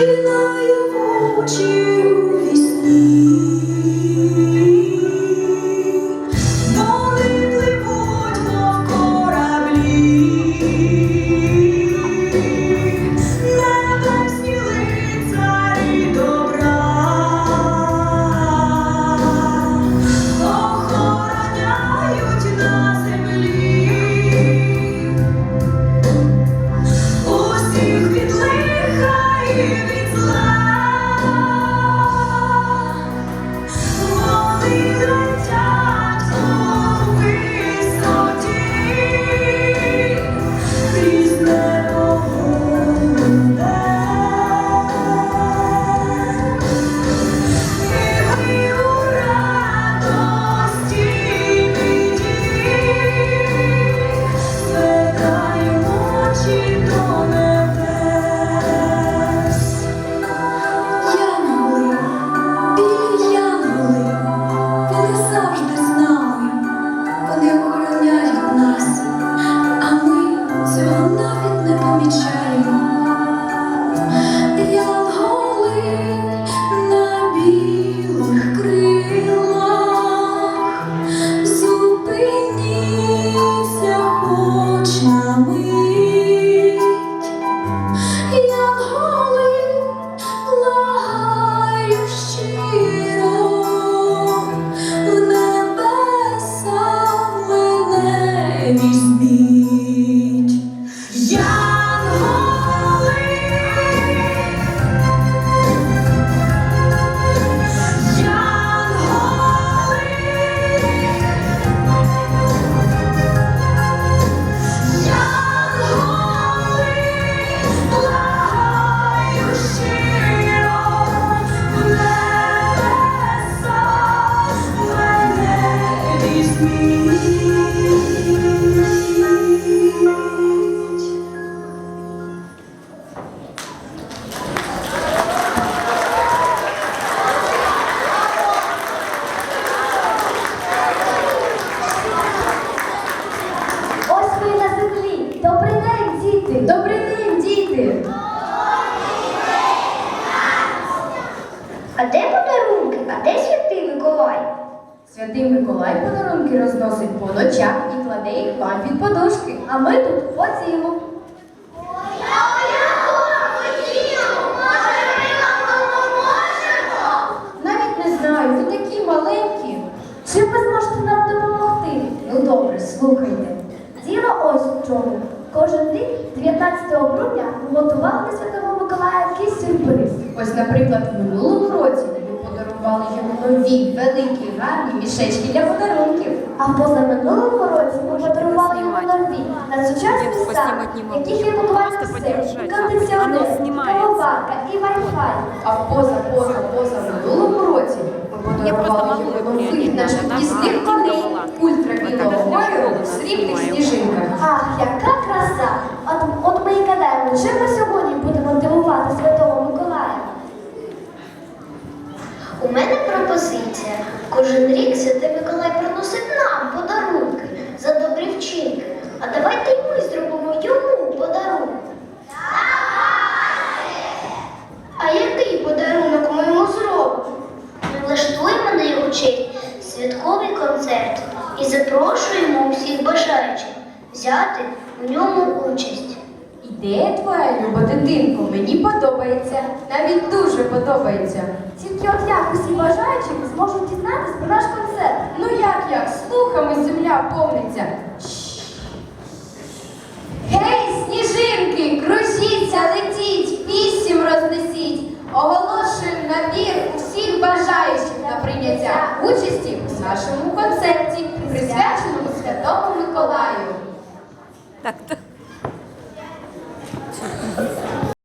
you. Добрий день, діти. А де подарунки? А де святий Миколай? Святий Миколай подарунки розносить по ночах і кладе їх вам під подушки. А ми тут ходімо. Навіть не знаю, ви такі маленькі. Чим ви зможете нам допомогти? Ну добре, слухайте. Діло ось в чому. Кожен рік, 19 грудня, готували для Святого Миколая якийсь сюрприз. Ось, наприклад, в минулому році ми подарували йому нові, великі, гарні мішечки для подарунків. А позаминулому році ми подарували йому нові, надсучасні не яких є буквально все. Кондиціонер, Оно і Wi-Fi. А поза, поза, поза минулому році ми Я просто подарували могу йому нових наших надо, пісних коней, так кольору, в срібних сніжинках. Ах, яка краса! От, от ми і гадаємо, чим ми сьогодні будемо дивувати Святого Миколая? У мене пропозиція. Кожен рік святий Миколай приносить нам подарунки за добрі вчинки. А давайте й ми зробимо йому подарунок. А який подарунок ми йому зробимо? Ми влаштуємо на його честь святковий концерт і запрошуємо усіх бажаючих взяти в ньому участь. Ідея твоя, люба дитинко, мені подобається, навіть дуже подобається. Тільки от як усі бажаючі зможуть дізнатися про наш концерт. Ну як як? Слухами земля повниться. Гей, сніжинки, кружіться, летіть, пісім рознесіть. Оголошуємо набір усіх бажаючих на прийняття участі у нашому концерті, присвяченому Святому Миколаю. Так,